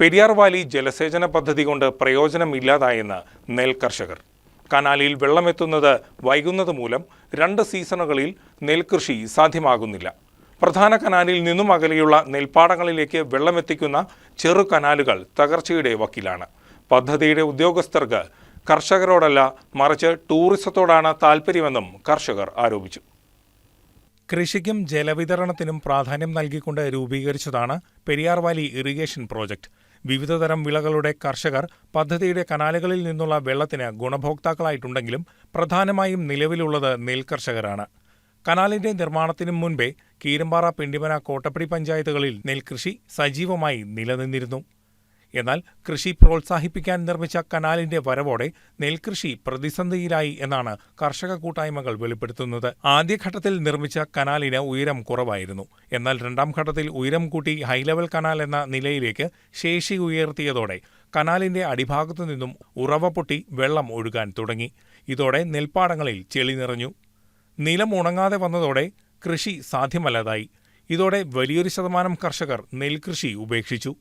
Periyar Valley ജലസേചന പദ്ധതി കൊണ്ട് പ്രയോജനമില്ലാതായെന്ന് നെൽ കർഷകർ. കനാലിൽ വെള്ളമെത്തുന്നത് വൈകുന്നത് മൂലം രണ്ട് സീസണുകളിൽ നെൽകൃഷി സാധ്യമാകുന്നില്ല. പ്രധാന കനാലിൽ നിന്നും അകലെയുള്ള നെൽപ്പാടങ്ങളിലേക്ക് വെള്ളമെത്തിക്കുന്ന ചെറു കനാലുകൾ തകർച്ചയുടെ വക്കിലാണ്. പദ്ധതിയുടെ ഉദ്യോഗസ്ഥർക്ക് കർഷകരോടല്ല മറിച്ച് ടൂറിസത്തോടാണ് താൽപ്പര്യമെന്നും കർഷകർ ആരോപിച്ചു. കൃഷിക്കും ജലവിതരണത്തിനും പ്രാധാന്യം നൽകിക്കൊണ്ട് രൂപീകരിച്ചതാണ് പെരിയാർ വാലി ഇറിഗേഷൻ പ്രോജക്റ്റ് വിവിധതരം വിളകളുടെ കർഷകർ പദ്ധതിയുടെ കനാലുകളിൽ നിന്നുള്ള വെള്ളത്തിന് ഗുണഭോക്താക്കളായിട്ടുണ്ടെങ്കിലും പ്രധാനമായും നിലവിലുള്ളത് നെൽകർഷകരാണ് കനാലിന്റെ നിർമ്മാണത്തിനും മുൻപേ കീരമ്പാറ പിണ്ടിമന കോട്ടപ്പടി പഞ്ചായത്തുകളിൽ നെൽകൃഷി സജീവമായി നിലനിന്നിരുന്നു. എന്നാൽ കൃഷി പ്രോത്സാഹിപ്പിക്കാൻ നിർമ്മിച്ച കനാലിന്റെ വരവോടെ നെൽകൃഷി പ്രതിസന്ധിയിലായി എന്നാണ് കർഷക കൂട്ടായ്മകൾ വെളിപ്പെടുത്തുന്നത്. ആദ്യഘട്ടത്തിൽ നിർമ്മിച്ച കനാലിന് ഉയരം കുറവായിരുന്നു. എന്നാൽ രണ്ടാം ഘട്ടത്തിൽ ഉയരം കൂട്ടി ഹൈലെവൽ കനാൽ എന്ന നിലയിലേക്ക് ശേഷി ഉയർത്തിയതോടെ കനാലിന്റെ അടിഭാഗത്തു നിന്നും ഉറവ പൊട്ടി വെള്ളം ഒഴുകാൻ തുടങ്ങി. ഇതോടെ നെൽപ്പാടങ്ങളിൽ ചെളി നിറഞ്ഞു. നിലം ഉണങ്ങാതെ വന്നതോടെ കൃഷി സാധ്യമല്ലാതായി. ഇതോടെ വലിയൊരു ശതമാനം കർഷകർ നെൽകൃഷി ഉപേക്ഷിച്ചു.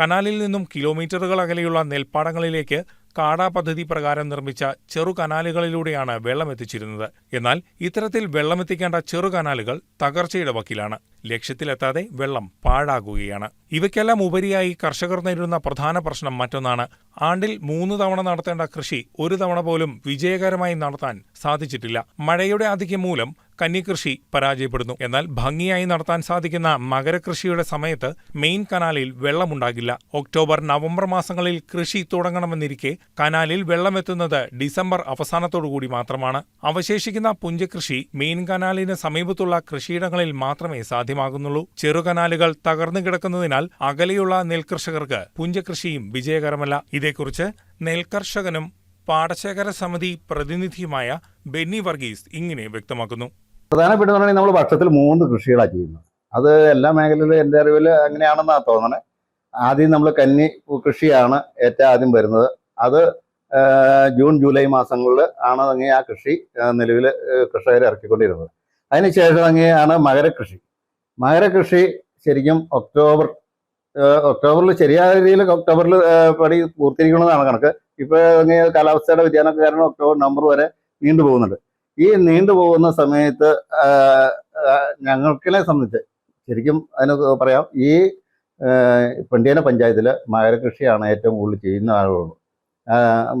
കനാലിൽ നിന്നും കിലോമീറ്ററുകൾ അകലെയുള്ള നെൽപ്പാടങ്ങളിലേക്ക് കാടാ പദ്ധതി പ്രകാരം നിർമ്മിച്ച ചെറു കനാലുകളിലൂടെയാണ് വെള്ളമെത്തിച്ചിരുന്നത്. എന്നാൽ ഇത്തരത്തിൽ വെള്ളമെത്തിക്കേണ്ട ചെറു കനാലുകൾ തകർച്ചയുടെ വക്കിലാണ്. ലക്ഷ്യത്തിലെത്താതെ വെള്ളം പാഴാകുകയാണ്. ഇവയ്ക്കെല്ലാം ഉപരിയായി കർഷകർ നേരിടുന്ന പ്രധാന പ്രശ്നം മറ്റൊന്നാണ്. ആണ്ടിൽ മൂന്ന് തവണ നടത്തേണ്ട കൃഷി ഒരു തവണ പോലും വിജയകരമായി നടത്താൻ സാധിച്ചിട്ടില്ല. മഴയുടെ ആധിക്യം മൂലം കന്നിക്കൃഷി പരാജയപ്പെടുന്നു. എന്നാൽ ഭംഗിയായി നടത്താൻ സാധിക്കുന്ന മകരകൃഷിയുടെ സമയത്ത് മെയിൻ കനാലിൽ വെള്ളമുണ്ടാകില്ല. ഒക്ടോബർ നവംബർ മാസങ്ങളിൽ കൃഷി തുടങ്ങണമെന്നിരിക്കെ കനാലിൽ വെള്ളമെത്തുന്നത് ഡിസംബർ അവസാനത്തോടുകൂടി മാത്രമാണ്. അവശേഷിക്കുന്ന പുഞ്ചകൃഷി മെയിൻ കനാലിന് സമീപത്തുള്ള കൃഷിയിടങ്ങളിൽ മാത്രമേ സാധ്യമാകുന്നുള്ളൂ. ചെറുകനാലുകൾ തകർന്നു കിടക്കുന്നതിനാൽ അകലെയുള്ള നെൽകർഷകർക്ക് പുഞ്ചകൃഷിയും വിജയകരമല്ല. ഇതേക്കുറിച്ച് നെൽകർഷകനും പാടശേഖര സമിതി പ്രതിനിധിയുമായ ബെന്നി വർഗീസ് ഇങ്ങനെ വ്യക്തമാക്കുന്നു. പ്രധാനപ്പെട്ട പറഞ്ഞാൽ നമ്മൾ വർഷത്തിൽ മൂന്ന് കൃഷികളാണ് ചെയ്യുന്നത്. അത് എല്ലാ മേഖലയിലും എന്റെ അറിവിൽ അങ്ങനെയാണെന്നാണ് തോന്നണേ. ആദ്യം നമ്മൾ കന്നി കൃഷിയാണ് ഏറ്റവും ആദ്യം വരുന്നത്. അത് ജൂൺ ജൂലൈ മാസങ്ങളിൽ ആണ് അങ്ങ് ആ കൃഷി നിലവിൽ കർഷകർ ഇറക്കിക്കൊണ്ടിരുന്നത്. അതിനുശേഷം അങ്ങനെയാണ് മകരകൃഷി. മകരകൃഷി ശരിക്കും ഒക്ടോബർ ഒക്ടോബറിൽ ശരിയായ രീതിയിൽ ഒക്ടോബറിൽ പണി പൂർത്തീകരിക്കണമെന്നാണ് കണക്ക്. ഇപ്പോൾ അങ്ങനെ കാലാവസ്ഥയുടെ വ്യതിയാനം കാരണം ഒക്ടോബർ നവംബർ വരെ നീണ്ടു പോകുന്നുണ്ട് ഈ നീണ്ടുപോകുന്ന സമയത്ത് ഞങ്ങൾക്കിനെ സംബന്ധിച്ച് ശരിക്കും അതിന് പറയാം ഈ പെണ്ടിയന പഞ്ചായത്തിൽ മകരകൃഷിയാണ് ഏറ്റവും കൂടുതൽ ചെയ്യുന്ന ആളുകൾ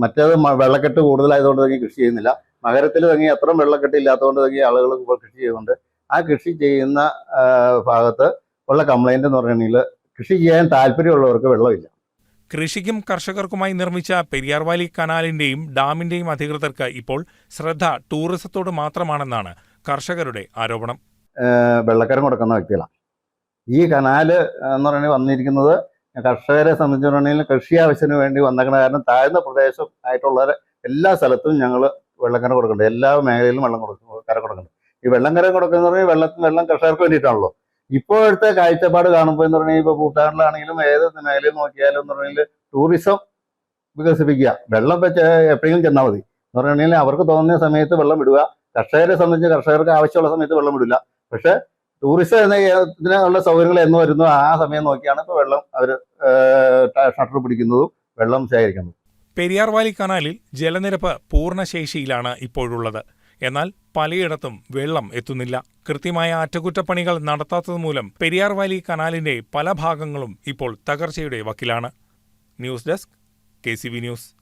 മറ്റേത് വെള്ളക്കെട്ട് കൂടുതലായതുകൊണ്ട് തന്നെ കൃഷി ചെയ്യുന്നില്ല. മകരത്തിൽ തുടങ്ങി അത്രയും വെള്ളക്കെട്ട് ഇല്ലാത്തതുകൊണ്ട് തുടങ്ങി ആളുകൾ ഇപ്പോൾ കൃഷി ചെയ്യുന്നുണ്ട്. ആ കൃഷി ചെയ്യുന്ന ഭാഗത്ത് ഉള്ള കംപ്ലൈന്റ് എന്ന് പറഞ്ഞിട്ടുണ്ടെങ്കിൽ കൃഷി ചെയ്യാൻ താല്പര്യമുള്ളവർക്ക് വെള്ളമില്ല. കൃഷിക്കും കർഷകർക്കുമായി നിർമ്മിച്ച പെരിയാർ വാലി കനാലിന്റെയും ഡാമിന്റെയും അധികൃതർക്ക് ഇപ്പോൾ ശ്രദ്ധ ടൂറിസത്തോട് മാത്രമാണെന്നാണ് കർഷകരുടെ ആരോപണം. വെള്ളക്കരം കൊടുക്കുന്ന വ്യക്തികളാണ്. ഈ കനാല് എന്ന് പറയുന്നത് വന്നിരിക്കുന്നത് കർഷകരെ സംബന്ധിച്ചിട്ടുണ്ടെങ്കിൽ കൃഷി ആവശ്യത്തിന് വേണ്ടി വന്നേക്കണ കാരണം താഴ്ന്ന പ്രദേശം ആയിട്ടുള്ള എല്ലാ സ്ഥലത്തും ഞങ്ങൾ വെള്ളക്കരം കൊടുക്കുന്നുണ്ട്. എല്ലാ മേഖലയിലും വെള്ളം കൊടുക്കും കരം കൊടുക്കുന്നുണ്ട്. ഈ വെള്ളം കരം കൊടുക്കുന്നത് പറഞ്ഞാൽ വെള്ളത്തിന് വെള്ളം കർഷകർക്ക് വേണ്ടിയിട്ടാണല്ലോ. ഇപ്പോഴത്തെ കാഴ്ചപ്പാട് കാണുമ്പോൾ എന്ന് പറഞ്ഞാൽ ഇപ്പോൾ ഭൂട്ടാനിലാണെങ്കിലും ഏത് മേഖലയിൽ നോക്കിയാലും എന്ന് പറഞ്ഞാൽ ടൂറിസം വികസിപ്പിക്കുക. വെള്ളം വെച്ച് എപ്പോഴെങ്കിലും ചെന്നാൽ മതി. എന്ന് പറഞ്ഞിട്ടുണ്ടെങ്കിൽ അവർക്ക് തോന്നുന്ന സമയത്ത് വെള്ളം വിടുക കർഷകരെ സംബന്ധിച്ച് കർഷകർക്ക് ആവശ്യമുള്ള സമയത്ത് വെള്ളം വിടില്ല പക്ഷെ ടൂറിസം എന്ന ഇതിനുള്ള സൗകര്യങ്ങൾ എന്ന് വരുന്നു. ആ സമയം നോക്കിയാണ് ഇപ്പോൾ വെള്ളം അവർ ഷട്ടർ പിടിക്കുന്നതും വെള്ളം ശേഖരിക്കുന്നതും. പെരിയാർ വാലി കനാലിൽ ജലനിരപ്പ് പൂർണശേഷിയിലാണ് ഇപ്പോഴുള്ളത്. എന്നാൽ പലയിടത്തും വെള്ളം എത്തുന്നില്ല. കൃത്യമായ അറ്റകുറ്റപ്പണികൾ നടത്താത്തതുമൂലം പെരിയാർ വാലി കനാലിന്റെ പല ഭാഗങ്ങളും ഇപ്പോൾ തകർച്ചയുടെ വക്കിലാണ്. News desk K news.